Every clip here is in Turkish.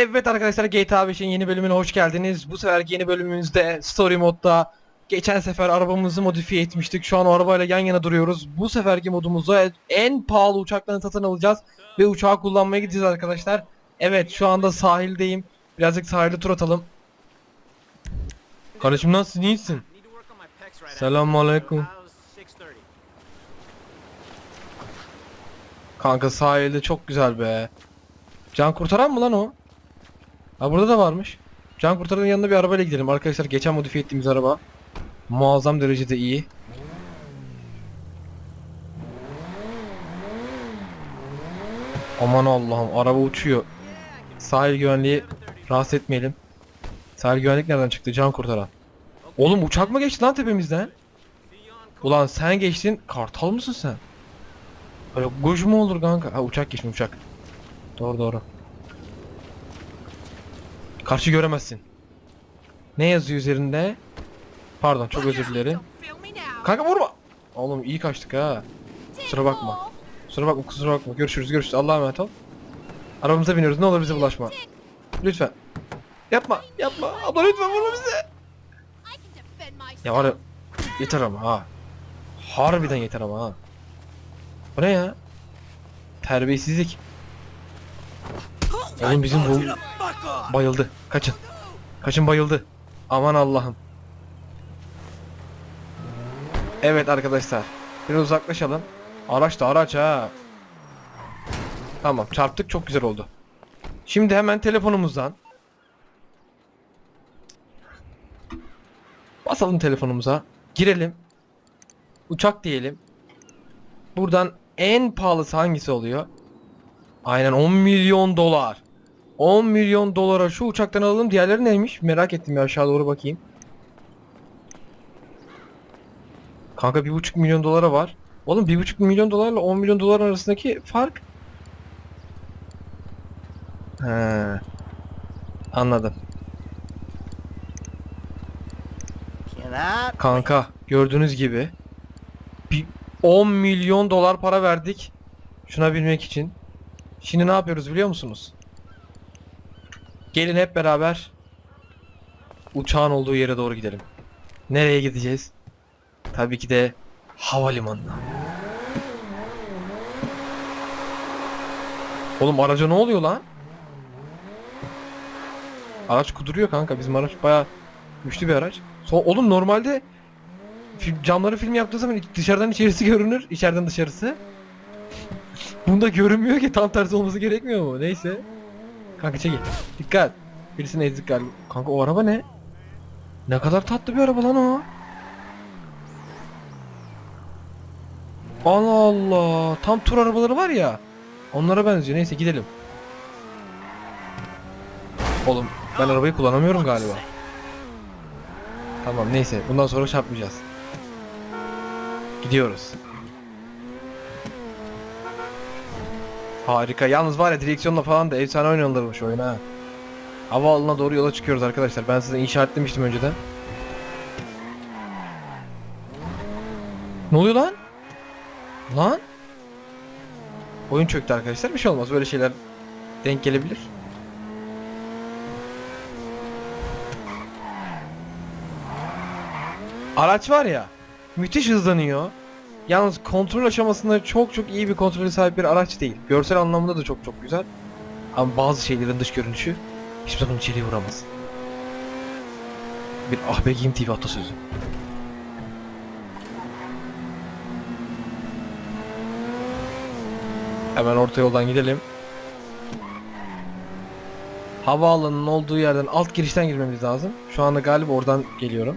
Evet arkadaşlar GTA 5'in yeni bölümüne hoş geldiniz. Bu sefer yeni bölümümüzde Story modda geçen sefer arabamızı modifiye etmiştik. Şu an o arabayla yan yana duruyoruz. Bu seferki modumuzda en pahalı uçaklarını satın alacağız ve uçağı kullanmaya gideceğiz arkadaşlar. Evet şu anda sahildeyim. Birazcık sahilde tur atalım. Kardeşim nasılsın? iyisin? Selamünaleyküm. Kanka sahilde çok güzel be. Can kurtaran mı lan o? Ha burada da varmış. Can kurtaranın yanına bir arabayla gidelim. Arkadaşlar geçen modifiye ettiğimiz araba. Muazzam derecede iyi. Aman Allah'ım araba uçuyor. Sahil güvenliği rahatsız etmeyelim. Sahil güvenlik nereden çıktı? Can kurtaran. Oğlum uçak mı geçti lan tepemizden? Ulan sen geçtin. Kartal mısın sen? Böyle kuş mu olur kanka? Ha uçak geçmiş uçak. Doğru doğru. Karşı göremezsin. Ne yazıyor üzerinde? Pardon çok özür dilerim. Kanka vurma. Oğlum iyi kaçtık ha. Kusura bakma. Kusura bakma kusura bakma. Görüşürüz görüşürüz. Allah'a emanet ol. Arabamıza biniyoruz. Ne olur bize bulaşma. Lütfen. Yapma yapma. Abla lütfen vurma bize. Ya var ya. Yeter ama ha. Harbiden yeter ama ha. Bu ne ya? Terbiyesizlik. Oğlum bizim bu bayıldı. Kaçın. Kaçın bayıldı. Aman Allah'ım. Evet arkadaşlar. Biraz uzaklaşalım. Araç da araç ha. Tamam çarptık çok güzel oldu. Şimdi hemen telefonumuzdan basalım telefonumuza. Girelim. Uçak diyelim. Buradan en pahalısı hangisi oluyor? Aynen 10 milyon dolar. 10 milyon dolara şu uçaktan alalım. Diğerleri neymiş? Merak ettim ya aşağı doğru bakayım. Kanka 1.5 milyon dolara var. Oğlum 1.5 milyon dolarla 10 milyon dolar arasındaki fark. He. Anladım. Kanka gördüğünüz gibi bir 10 milyon dolar para verdik şuna binmek için. Şimdi ne yapıyoruz biliyor musunuz? Gelin hep beraber uçağın olduğu yere doğru gidelim. Nereye gideceğiz? Tabii ki de havalimanına. Oğlum araca ne oluyor lan? Araç kuduruyor kanka. Bizim araç bayağı güçlü bir araç. So oğlum normalde film, camları film yaptığı zaman dışarıdan içerisi görünür, içeriden dışarısı. Bunda görünmüyor ki tam tersi olması gerekmiyor mu? Neyse. Kanka çekil. Dikkat. Birisini ezdik galiba. Kanka o araba ne? Ne kadar tatlı bir araba lan o. Allah Allah. Tam tur arabaları var ya. Onlara benziyor. Neyse gidelim. Oğlum ben arabayı kullanamıyorum galiba. Tamam neyse bundan sonra çarpmayacağız. Gidiyoruz. Harika. Yalnız var ya direksiyonla falan da efsane oynanırmış oyun ha. Havaalanına doğru yola çıkıyoruz arkadaşlar. Ben size işaretlemiştim önceden. Ne oluyor lan? Lan? Oyun çöktü arkadaşlar. Bir şey olmaz. Böyle şeyler denk gelebilir. Araç var ya. Müthiş hızlanıyor. Yalnız kontrol aşamasında çok çok iyi bir kontrolü sahip bir araç değil. Görsel anlamda da çok çok güzel. Ama bazı şeylerin dış görünüşü hiçbir zaman içeriye vuramaz. Bir ahbegiyim TV atasözü. Hemen orta yoldan gidelim. Havaalanının olduğu yerden alt girişten girmemiz lazım. Şu anda galiba oradan geliyorum.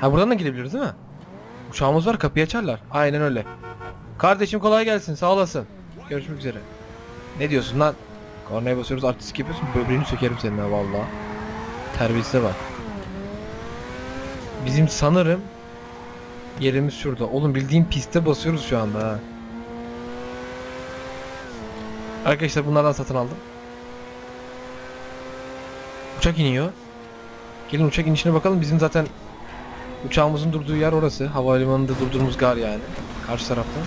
Ha buradan da girebiliriz değil mi? Uçağımız var kapıyı açarlar. Aynen öyle. Kardeşim kolay gelsin sağ olasın. Görüşmek üzere. Ne diyorsun lan? Kornaya basıyoruz artistik yapıyorsun böbreğini sökerim senin ha valla. Terbiyesize bak. Bizim sanırım yerimiz şurada. Oğlum bildiğin piste basıyoruz şu anda ha. Arkadaşlar bunlardan satın aldım. Uçak iniyor. Gelin uçak inişine bakalım. Bizim zaten uçağımızın durduğu yer orası. Havalimanında durduğumuz gar yani. Karşı tarafta.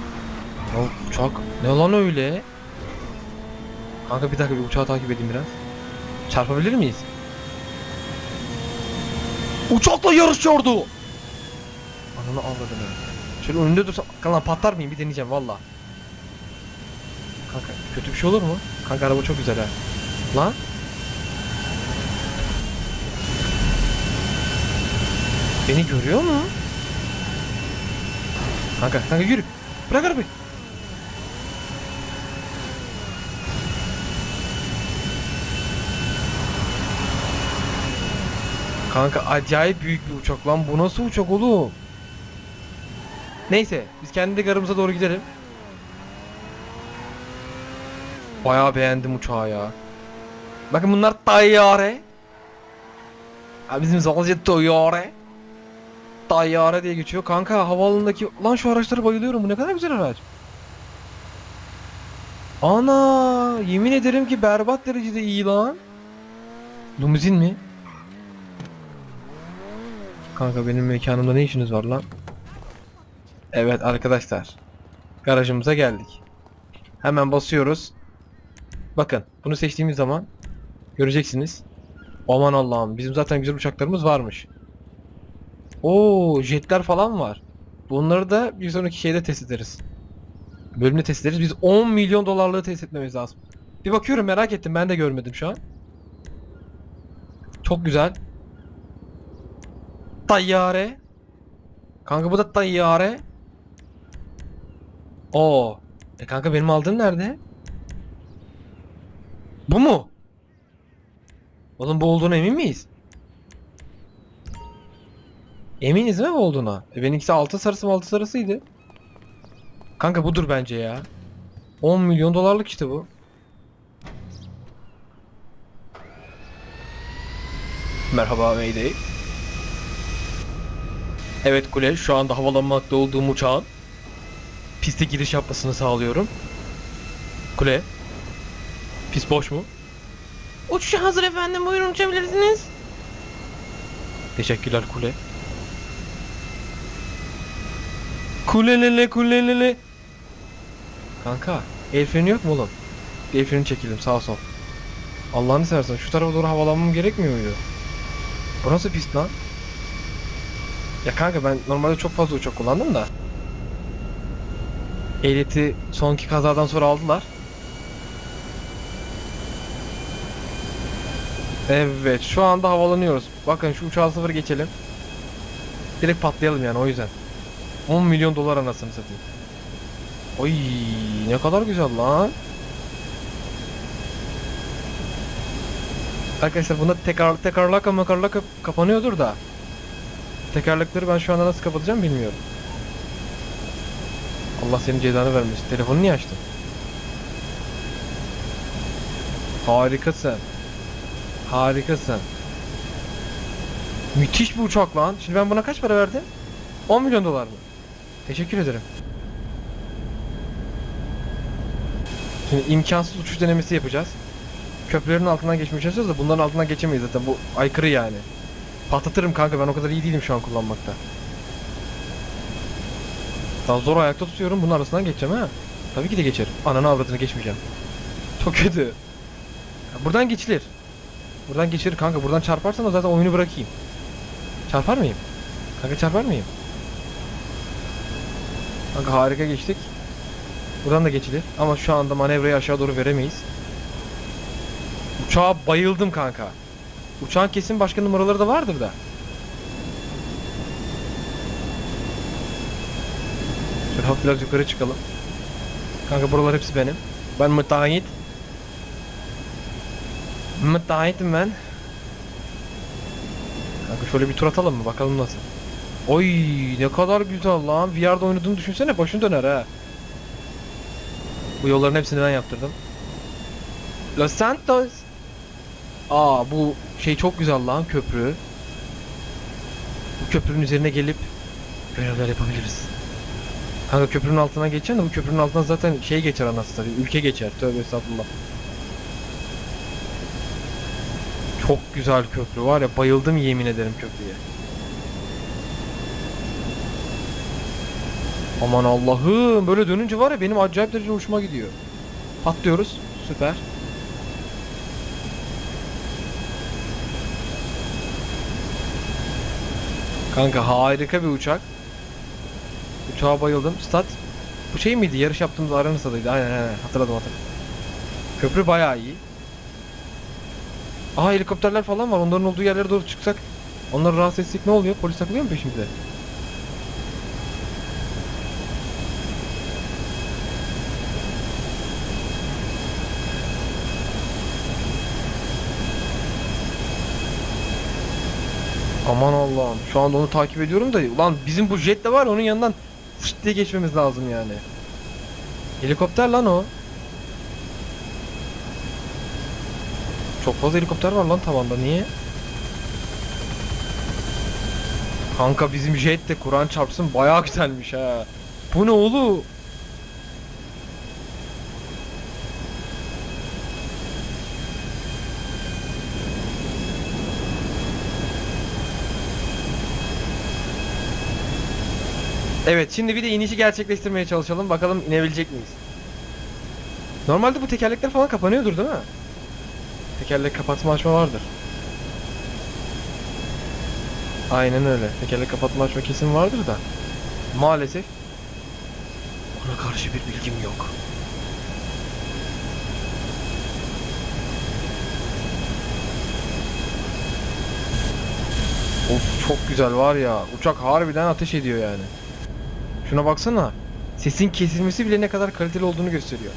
Ya uçak ne lan öyle? Kanka bir dakika bir uçağı takip edeyim biraz. Çarpabilir miyiz? Uçakla yarışıyordu. Ananı avradını. Şöyle önünde dursa kanka patlar mıyım bir deneyeceğim valla. Kanka kötü bir şey olur mu? Kanka araba çok güzel ha. Lan. Beni görüyor mu? Kanka kanka yürü. Bırak arabayı. Kanka acayip büyük bir uçak lan. Bu nasıl uçak oğlum? Neyse biz kendi garımıza doğru gidelim. Bayağı beğendim uçağı ya. Bakın bunlar tayyare. Ha bizim sadece tayyare. Tayyare diye geçiyor. Kanka havaalanındaki... Lan şu araçlara bayılıyorum. Bu ne kadar güzel araç. Ana! Yemin ederim ki berbat derecede iyi lan. Limuzin mi? Kanka benim mekanımda ne işiniz var lan? Evet arkadaşlar. Garajımıza geldik. Hemen basıyoruz. Bakın bunu seçtiğimiz zaman göreceksiniz. Aman Allah'ım bizim zaten güzel uçaklarımız varmış. Oo jetler falan var. Bunları da bir sonraki şeyde test ederiz. Bölümde test ederiz. Biz 10 milyon dolarlığı test etmemiz lazım. Bir bakıyorum merak ettim ben de görmedim şu an. Çok güzel. Tayyare. Kanka bu da tayyare. Oo. E kanka benim aldığım nerede? Bu mu? Oğlum bu olduğuna emin miyiz? Eminiz mi bu olduğuna? E benimkisi altın sarısı mı altın sarısıydı. Kanka budur bence ya. 10 milyon dolarlık işte bu. Merhaba Mayday. Evet kule şu anda havalanmakta olduğum uçağın piste giriş yapmasını sağlıyorum. Kule. Pist boş mu? Uçuş hazır efendim buyurun uçabilirsiniz. Teşekkürler kule. Kulelele kulelele. Kanka el freni yok mu oğlum? El freni çekelim sağ sol. Allah'ını seversen şu tarafa doğru havalanmam gerekmiyor muydu? Bu nasıl pist lan? Ya kanka ben normalde çok fazla uçak kullandım da. Ehliyeti sonki kazadan sonra aldılar. Evet şu anda havalanıyoruz. Bakın şu uçağı sıfır geçelim. Direkt patlayalım yani o yüzden. 10 milyon dolar anasını satayım. Oy ne kadar güzel lan. Arkadaşlar bunda tekrar tekarlaka makarlaka kapanıyordur da. Tekerlekleri ben şu anda nasıl kapatacağım bilmiyorum. Allah senin cezanı vermesin. Telefonu niye açtın? Harikasın. Harikasın. Müthiş bir uçak lan. Şimdi ben buna kaç para verdim? 10 milyon dolar mı? Teşekkür ederim. Şimdi imkansız uçuş denemesi yapacağız. Köprülerin altından geçmeye çalışacağız da bunların altından geçemeyiz zaten. Bu aykırı yani. Patlatırım kanka ben o kadar iyi değilim şu an kullanmakta. Daha zor ayakta tutuyorum bunun arasından geçeceğim ha. Tabii ki de geçerim. Ananı avradını geçmeyeceğim. Çok kötü. Buradan geçilir. Buradan geçilir kanka. Buradan çarparsan da zaten oyunu bırakayım. Çarpar mıyım? Kanka çarpar mıyım? Kanka harika geçtik. Buradan da geçilir. Ama şu anda manevrayı aşağı doğru veremeyiz. Uçağa bayıldım kanka. Uçağın kesin başka numaraları da vardır da. Şöyle hafif biraz yukarı çıkalım. Kanka buralar hepsi benim. Ben müteahhit. Müteahhitim ben. Kanka şöyle bir tur atalım mı? Bakalım nasıl. Oy ne kadar güzel lan. VR'da oynadığını düşünsene başın döner ha. Bu yolların hepsini ben yaptırdım. Los Santos. Aa bu şey çok güzel lan köprü. Bu köprünün üzerine gelip görevler yapabiliriz. Kanka köprünün altına geçeceksin de bu köprünün altından zaten şey geçer anasını satayım. Ülke geçer. Tövbe estağfurullah. Çok güzel köprü var ya bayıldım yemin ederim köprüye. Aman Allah'ım böyle dönünce var ya benim acayip derece hoşuma gidiyor. Patlıyoruz. Süper. Kanka harika bir uçak. Uçağa bayıldım. Stat bu şey miydi? Yarış yaptığımız aranız adıydı. Aynen aynen hatırladım hatırladım. Köprü bayağı iyi. Aha helikopterler falan var. Onların olduğu yerlere doğru çıksak onları rahatsız etsek ne oluyor? Polis takılıyor mu peşimize? Aman Allah'ım. Şu anda onu takip ediyorum da ulan bizim bu jet de var onun yanından fışt diye geçmemiz lazım yani. Helikopter lan o. Çok fazla helikopter var lan tavanda. Niye? Kanka bizim jet de Kur'an çarpsın bayağı güzelmiş ha. Bu ne oğlum? Evet şimdi bir de inişi gerçekleştirmeye çalışalım. Bakalım inebilecek miyiz? Normalde bu tekerlekler falan kapanıyordur değil mi? Tekerlek kapatma açma vardır. Aynen öyle. Tekerlek kapatma açma kesin vardır da. Maalesef ona karşı bir bilgim yok. Of çok güzel var ya. Uçak harbiden ateş ediyor yani. Şuna baksana. Sesin kesilmesi bile ne kadar kaliteli olduğunu gösteriyor.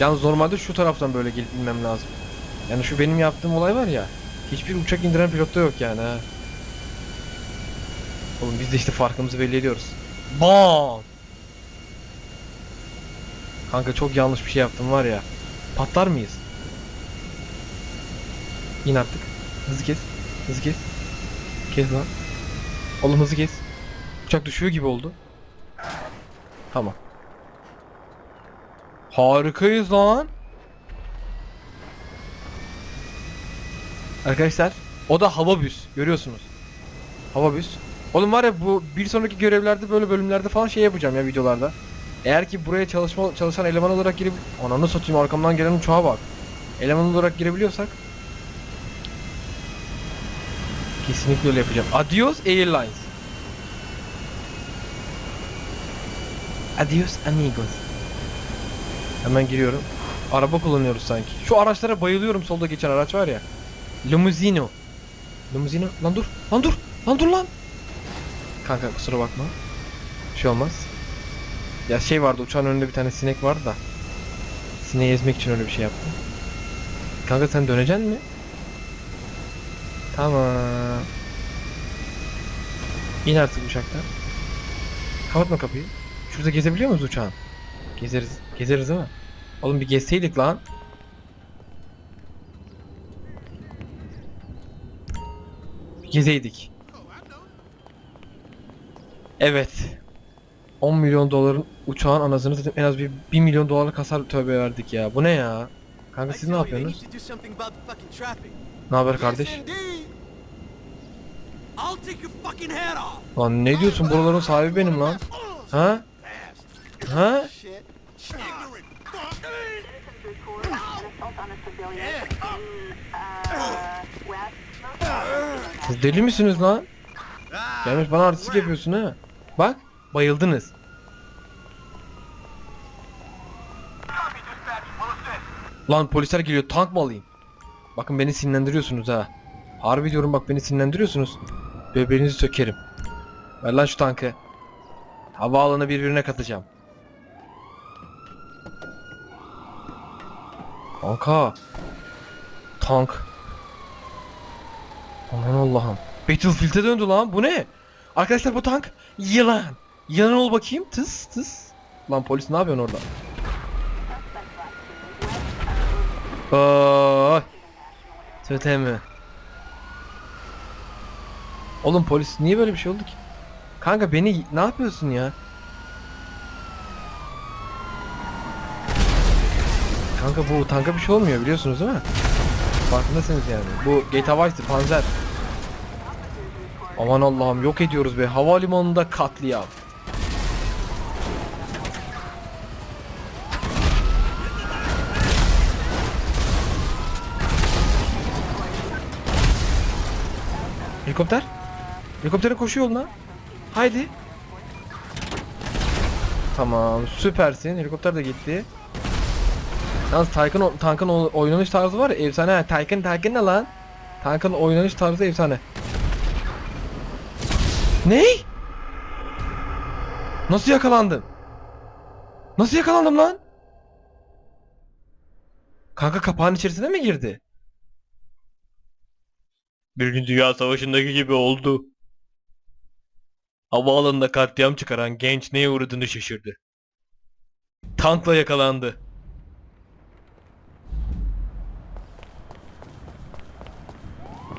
Yalnız normalde şu taraftan böyle gelip inmem lazım. Yani şu benim yaptığım olay var ya. Hiçbir uçak indiren pilotta yok yani ha. Oğlum biz de işte farkımızı belli ediyoruz. Bam! Kanka çok yanlış bir şey yaptım var ya. Patlar mıyız? İn artık. Hızlı kes. Hızlı kes. Kes lan. Oğlum hızlı kes. Uçak düşüyor gibi oldu. Tamam. Harikayız lan. Arkadaşlar o da hava büs görüyorsunuz. Hava büs. Oğlum var ya bu bir sonraki görevlerde böyle bölümlerde falan şey yapacağım ya videolarda. Eğer ki buraya çalışma çalışan eleman olarak girip ananı satayım arkamdan gelen uçağa bak. Eleman olarak girebiliyorsak kesinlikle öyle yapacağım. Adios Airlines. Adios amigos. Hemen giriyorum. Araba kullanıyoruz sanki. Şu araçlara bayılıyorum solda geçen araç var ya. Limuzino. Limuzino. Lan dur. Lan dur. Lan dur lan. Kanka kusura bakma. Bir şey olmaz. Ya şey vardı uçağın önünde bir tane sinek vardı da. Sineği ezmek için öyle bir şey yaptım. Kanka sen döneceksin mi? Tamam. İn artık uçaktan. Kapatma kapıyı. Şurada gezebiliyor muyuz uçağın? Gezeriz. Gezeriz değil mi? Oğlum bir gezseydik lan. Gezeydik. Evet. 10 milyon doların uçağın anasını satayım en az bir 1 milyon dolarlık hasar tövbe verdik ya. Bu ne ya? Kanka siz ne yapıyorsunuz? Ne haber kardeş? Lan ne diyorsun buraların sahibi benim lan. Ha? Ha? Siz deli misiniz lan? Gelmiş bana artistik yapıyorsun ha. Bak bayıldınız. Lan polisler geliyor tank mı alayım? Bakın beni sinirlendiriyorsunuz ha. Harbi diyorum bak beni sinirlendiriyorsunuz. Böbreğinizi sökerim. Ver lan şu tankı. Havaalanı birbirine katacağım. Kanka. Tank. Aman Allah'ım. Battlefield'e döndü lan. Bu ne? Arkadaşlar bu tank yılan. Yılan ol bakayım. Tıs tıs. Lan polis ne yapıyorsun orada? Oy. Söte mi? Oğlum polis niye böyle bir şey oldu ki? Kanka beni ne yapıyorsun ya? Kanka bu tanka bir şey olmuyor biliyorsunuz değil mi? Farkındasınız yani. Bu GTA Vice'di Panzer. Aman Allah'ım yok ediyoruz be. Havalimanında katliam. Helikopter. Helikopterin koşu yoluna. Haydi. Tamam süpersin. Helikopter de gitti. Yalnız Tank'ın tankın oynanış tarzı var ya efsane. ha. Tank'ın tankın ne lan? Tank'ın oynanış tarzı efsane. Ne? Nasıl yakalandım? Nasıl yakalandım lan? Kanka kapağın içerisine mi girdi? Birinci Dünya Savaşı'ndaki gibi oldu. Havaalanında katliam çıkaran genç neye uğradığını şaşırdı. Tankla yakalandı.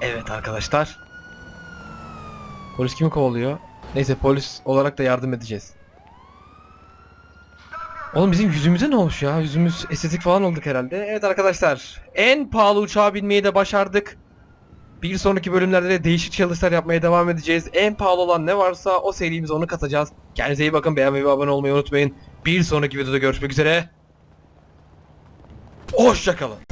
Evet arkadaşlar. Polis kimi kovalıyor? Neyse polis olarak da yardım edeceğiz. Oğlum bizim yüzümüze ne olmuş ya? Yüzümüz estetik falan olduk herhalde. Evet arkadaşlar. En pahalı uçağa binmeyi de başardık. Bir sonraki bölümlerde de değişik challenge'lar yapmaya devam edeceğiz. En pahalı olan ne varsa o serimize onu katacağız. Kendinize iyi bakın. Beğenmeyi ve abone olmayı unutmayın. Bir sonraki videoda görüşmek üzere. Hoşçakalın.